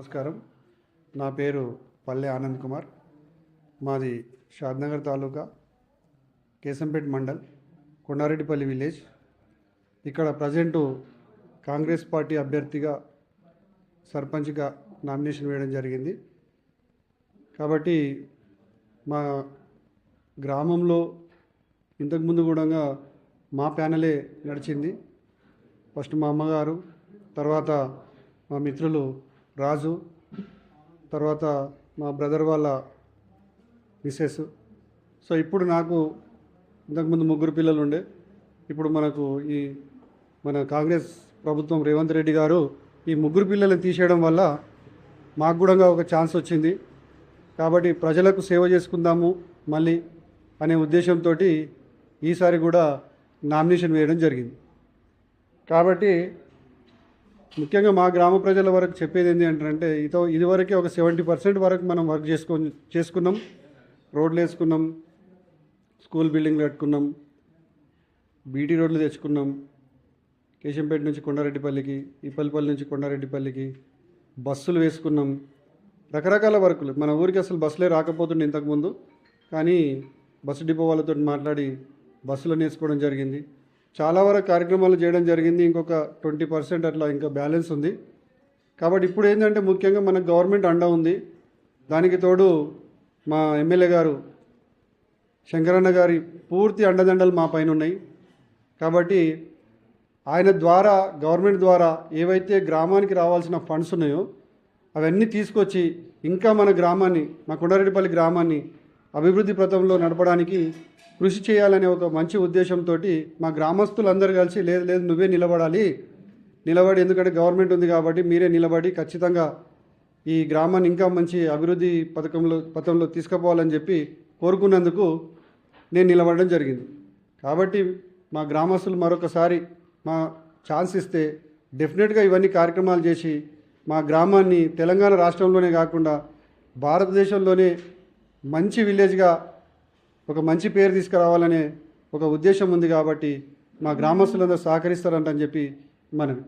నమస్కారం. నా పేరు పల్లె ఆనంద్ కుమార్. మాది షాద్నగర్ తాలూకా కేసంపేట్ మండల్ కొండారెడ్డిపల్లి విలేజ్. ఇక్కడ ప్రజెంటు కాంగ్రెస్ పార్టీ అభ్యర్థిగా సర్పంచ్గా నామినేషన్ వేయడం జరిగింది. కాబట్టి మా గ్రామంలో ఇంతకుముందు కూడా మా ప్యానలే నడిచింది. ఫస్ట్ మా అమ్మగారు తర్వాత మా మిత్రులు రాజు తర్వాత మా బ్రదర్ వాళ్ళ మిసెస్ సో ఇప్పుడు నాకు ఇంతకుముందు ముగ్గురు పిల్లలు ఉండే. ఇప్పుడు మనకు ఈ మన కాంగ్రెస్ ప్రభుత్వం రేవంత్ రెడ్డి గారు ఈ ముగ్గురు పిల్లల్ని తీసేయడం వల్ల మాకు కూడా ఒక ఛాన్స్ వచ్చింది. కాబట్టి ప్రజలకు సేవ చేసుకుందాము మళ్ళీ అనే ఉద్దేశంతో ఈసారి కూడా నామినేషన్ వేయడం జరిగింది. కాబట్టి ముఖ్యంగా మా గ్రామ ప్రజల వరకు చెప్పేది ఏంటి అంటే ఇతో ఇదివరకే ఒక సెవెంటీ పర్సెంట్ వరకు మనం వర్క్ చేసుకో చేసుకున్నాం. రోడ్లు వేసుకున్నాం. స్కూల్ బిల్డింగ్లు కట్టుకున్నాం. బీటీ రోడ్లు తెచ్చుకున్నాం. కేశంపేట నుంచి కొండారెడ్డిపల్లికి ఇప్పల్పల్లి నుంచి కొండారెడ్డిపల్లికి బస్సులు వేసుకున్నాం. రకరకాల వర్కులు. మన ఊరికి అసలు బస్సులే రాకపోతుండే ఇంతకుముందు. కానీ బస్సు డిపో వాళ్ళతో మాట్లాడి బస్సులు వేసుకోవడం జరిగింది. చాలా వరకు కార్యక్రమాలు చేయడం జరిగింది. ఇంకొక ట్వంటీ పర్సెంట్ అట్లా ఇంకా బ్యాలెన్స్ ఉంది. కాబట్టి ఇప్పుడు ఏంటంటే ముఖ్యంగా మన గవర్నమెంట్ అండ ఉంది. దానికి తోడు మా ఎమ్మెల్యే గారు శంకరన్న గారి పూర్తి అండదండలు మా పైన ఉన్నాయి. కాబట్టి ఆయన ద్వారా గవర్నమెంట్ ద్వారా ఏవైతే గ్రామానికి రావాల్సిన ఫండ్స్ ఉన్నాయో అవన్నీ తీసుకొచ్చి ఇంకా మన గ్రామాన్ని మా కొండారెడ్డిపల్లి గ్రామాన్ని అభివృద్ధి పథంలో నడపడానికి కృషి చేయాలనే ఒక మంచి ఉద్దేశంతో మా గ్రామస్తులందరూ కలిసి లేదు లేదు నువ్వే నిలబడాలి. నిలబడి ఎందుకంటే గవర్నమెంట్ ఉంది కాబట్టి మీరే నిలబడి ఖచ్చితంగా ఈ గ్రామాన్ని ఇంకా మంచి అభివృద్ధి పథకంలో పథంలో తీసుకుపోవాలని చెప్పి కోరుకున్నందుకు నేను నిలబడడం జరిగింది. కాబట్టి మా గ్రామస్తులు మరొకసారి మా ఛాన్స్ ఇస్తే డెఫినెట్గా ఇవన్నీ కార్యక్రమాలు చేసి మా గ్రామాన్ని తెలంగాణ రాష్ట్రంలోనే కాకుండా భారతదేశంలోనే మంచి విలేజ్గా ఒక మంచి పేరు తీసుకురావాలనే ఒక ఉద్దేశం ఉంది కాబట్టి మా గ్రామస్తులందరూ సహకరిస్తారంటని చెప్పి మనవి.